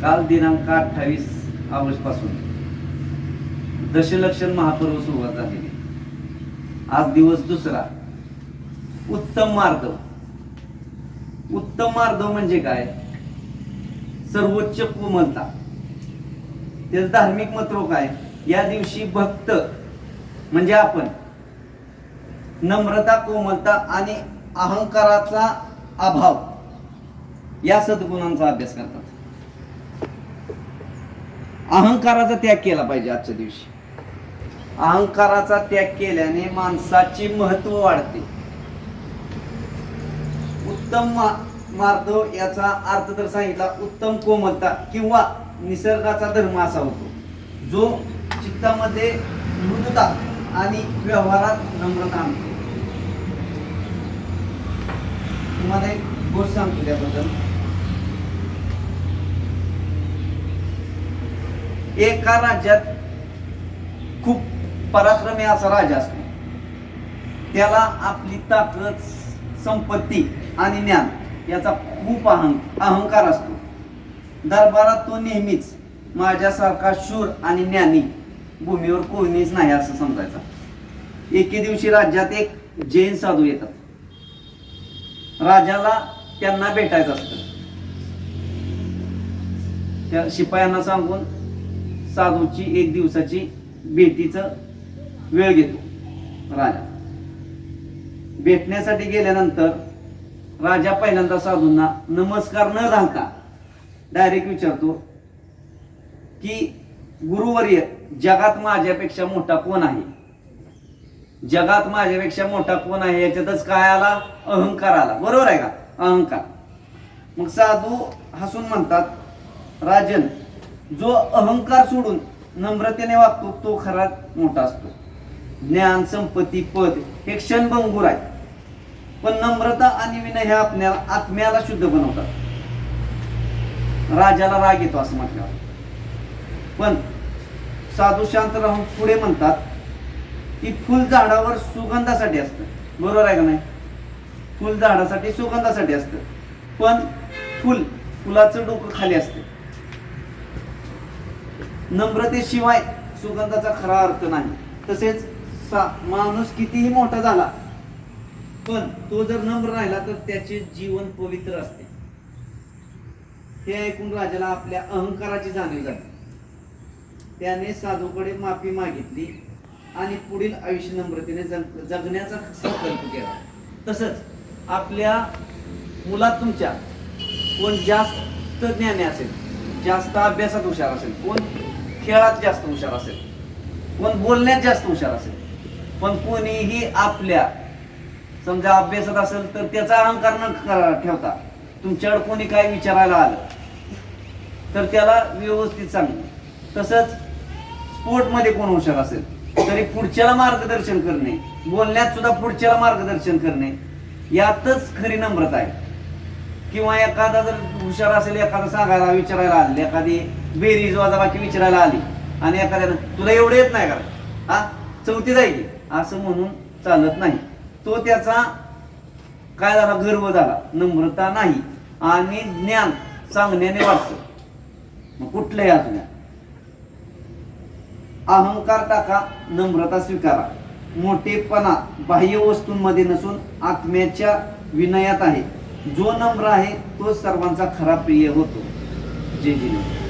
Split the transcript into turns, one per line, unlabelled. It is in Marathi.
काल दिनांक अठ्ठावीस ऑगस्टपासून दशलक्षण महापर्व सुरुवात झालेली. आज दिवस दुसरा. उत्तम मार्दव उत्तम मार्दव म्हणजे काय? सर्वोच्च कोमलता. त्याचं धार्मिक महत्त्व काय? या दिवशी भक्त म्हणजे आपण नम्रता कोमलता आणि अहंकाराचा अभाव या सद्गुणांचा अभ्यास करतात. अहंकाराचा त्याग केला पाहिजे आजच्या दिवशी. अहंकाराचा त्याग केल्याने माणसाची महत्त्व वाढते. उत्तम मा- मार्दव याचा अर्थ तर सांगितला उत्तम कोमलता किंवा निसर्गाचा धर्म असा होतो जो चित्तामध्ये मृदुता आणि व्यवहारात नम्रता आणतो. तुम्हाला एक गोष्ट सांगतो त्याबद्दल. एका राज्यात खूप पराक्रमी असा राजा असतो. त्याला आपली ताकद संपत्ती आणि ज्ञान याचा खूप अहं अहंकार असतो. दरबारात तो नेहमीच माझ्यासारखा शूर आणि ज्ञानी भूमीवर कोणीच नाही असं समजायचा. एके दिवशी राज्यात एक जैन साधू येतात. राजाला त्यांना भेटायचं असतं. त्या शिपायांना सांगून साधूची एक दिवसाची भेटीचं वेळ घेतो राजा. भेटण्यासाठी गेल्यानंतर राजा पहिल्यांदा साधूंना नमस्कार न घालता डायरेक्ट विचारतो की गुरुवर्य जगात माझ्यापेक्षा मोठा कोण आहे? जगात माझ्यापेक्षा मोठा कोण आहे? याच्यातच काय आला? अहंकार आला. बरोबर आहे का? अहंकार. मग साधू हसून म्हणतात राजन जो अहंकार सोडून नम्रतेने वागतो तो खरा मोठा असतो. ज्ञान संपत्ती पद हे क्षणभंगूर आहे. पण नम्रता आणि विनय हे आपल्या आत्म्याला शुद्ध बनवतात. राजाला राग येतो असं म्हटल्यावर. पण साधू शांत राहून पुढे म्हणतात की फुल झाडावर सुगंधासाठी असतं. बरोबर आहे का नाही? फुल झाडासाठी सुगंधासाठी असतं. पण फुल फुलाचं डोकं खाली असतं. नम्रतेशिवाय सुगंधाचा खरा अर्थ नाही. तसेच माणूस कितीही मोठा झाला पण तो जर नम्र राहिला तर त्याचे जीवन पवित्र असते. हे ऐकून राजाला आपल्या अहंकाराची जाणीव झाली. त्याने साधूकडे माफी मागितली आणि पुढील आयुष्य नम्रतेने जग- जगण्याचा संकल्प केला. तसंच आपल्या मुलात तुमच्या कोण जास्त ज्ञानी असेल जास्त अभ्यासात हुशार असेल कोण खेळात जास्त हुशार असेल. कोण बोलण्यात जास्त हुशार असेल. पण कोणीही आपल्या समजा अभ्यासात असेल तर त्याचा अहंकार न ठेवता तुमच्याकडे कोणी काय विचारायला आलं तर त्याला व्यवस्थित सांगणं तसंच स्पोर्टमध्ये कोण हुशार असेल तरी पुढच्याला मार्गदर्शन करणे बोलण्यात सुद्धा पुढच्याला मार्गदर्शन करणे यातच खरी नम्रता आहे. किंवा एखादा जर हुशार असेल एखादा सांगायला विचारायला आले एखादी बेरीज वाजाबाकी विचारायला आली आणि एखाद्यानं तुला एवढं येत नाही का हा? चौथी जाईल असं म्हणून चालत नाही. तो त्याचा काय झाला? गर्व झाला. नम्रता नाही आणि ज्ञान सांगण्याने वाटतं मग कुठलंही असू द्या. अहंकार टाका नम्रता स्वीकारा. मोठेपणा बाह्य वस्तूंमध्ये नसून आत्म्याच्या विनयात आहे. जो नम्र आहे तो सर्वांचा खरा प्रिय होतो. जय जिने